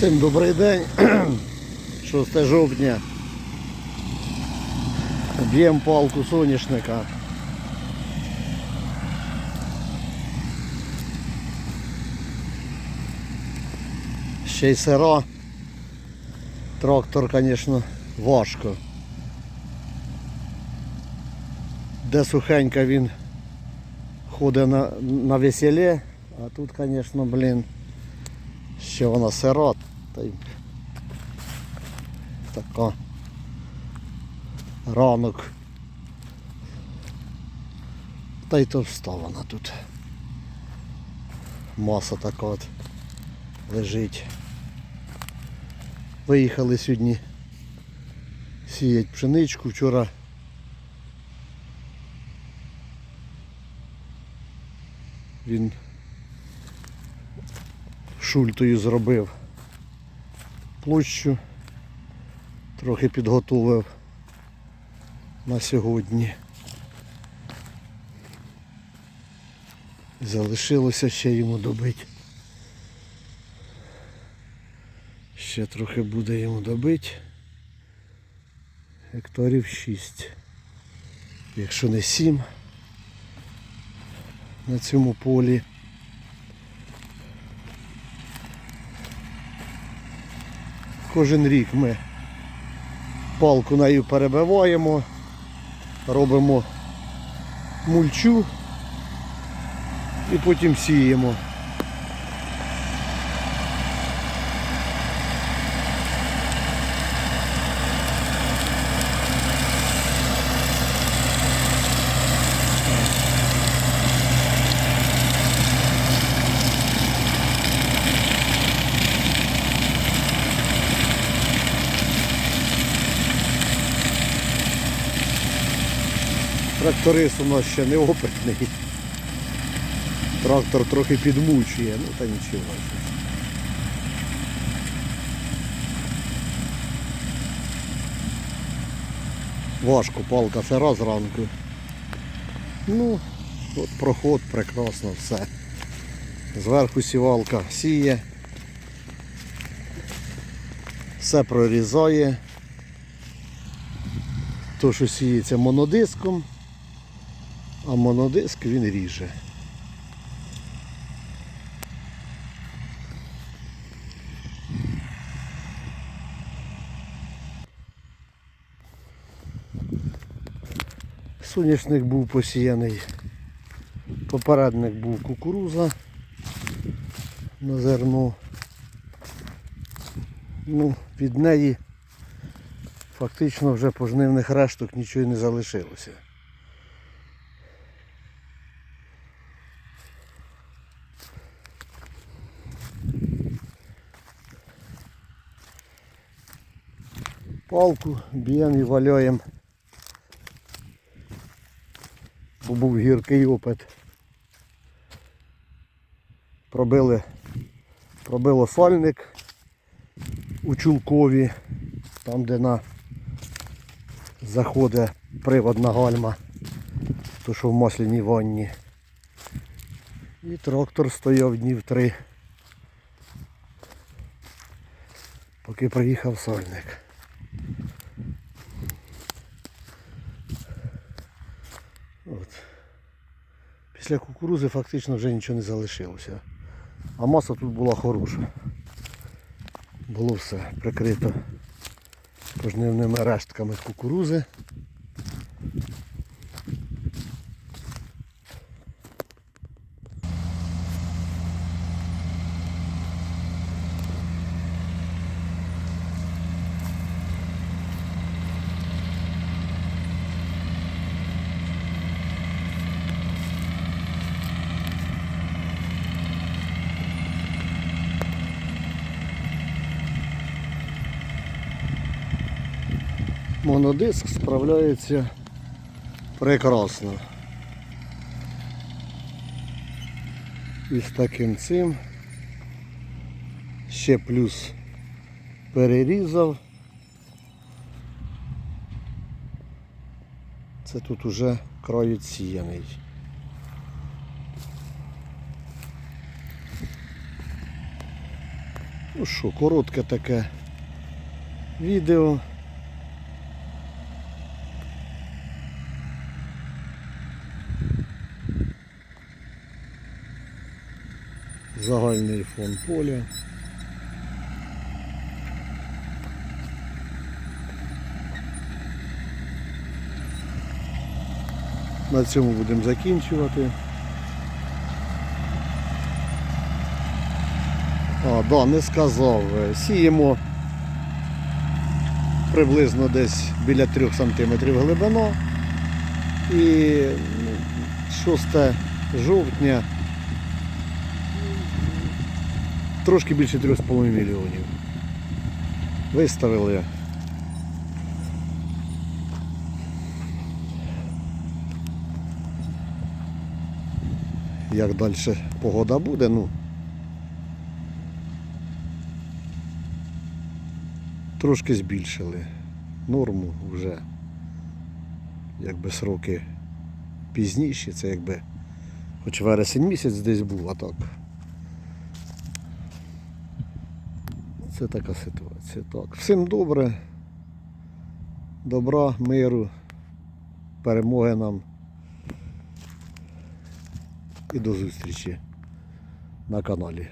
Всім добрий день. 6 жовтня. Б'ємо палку соняшника. Ще й сира. Трактор, звісно, важко. Де сухенько він ходить на, на веселі, а тут, звісно, блін, ще вона сира. Та й така ранок. Та й то вставлена тут. Маса така от лежить. Виїхали сьогодні сіять пшеничку. Вчора він шультою зробив площу, трохи підготовив на сьогодні. Залишилося ще йому добити. Ще трохи буде йому добити. Гектарів 6. Якщо не 7 на цьому полі. Кожен рік ми палку нею перебиваємо, робимо мульчу і потім сіємо. Тракторист у нас ще не опитний. Трактор трохи підмучує, ну та нічого. Важко, палка це раз зранку. Ну, от проход прекрасно все. Зверху сівалка сіє. Все прорізає. То, що сіється монодиском, а монодиск він ріже. Соняшник був посіяний. Попередник був кукуруза на зерно. Ну, від неї фактично вже пожнивних решток нічого не залишилося. Палку б'ємо і валяємо. Бо був гіркий опит. Пробили, пробило сальник у чулкові, там де на заходить приводна гальма, то що в масляній ванні. І трактор стояв днів три, поки приїхав сальник. От. Після кукурузи фактично вже нічого не залишилося. А маса тут була хороша. Було все прикрито пожнивними рештками кукурузи. Монодиск справляється прекрасно. І з таким цим ще плюс перерізав. Це тут уже край відсіяний. Ну що, коротке таке відео. Загальний фон поля. На цьому будемо закінчувати. А, да, не сказав. Сіємо приблизно десь біля 3 см глибина. І ну, 6 жовтня трошки більше 3,5 мільйонів. Виставили. Як далі погода буде, ну. Трошки збільшили норму вже. Якби сроки пізніші, це якби хоч вересень місяць десь був, а так. Це така ситуація. Так. Всім добре. Добра, миру, перемоги нам. І до зустрічі на каналі.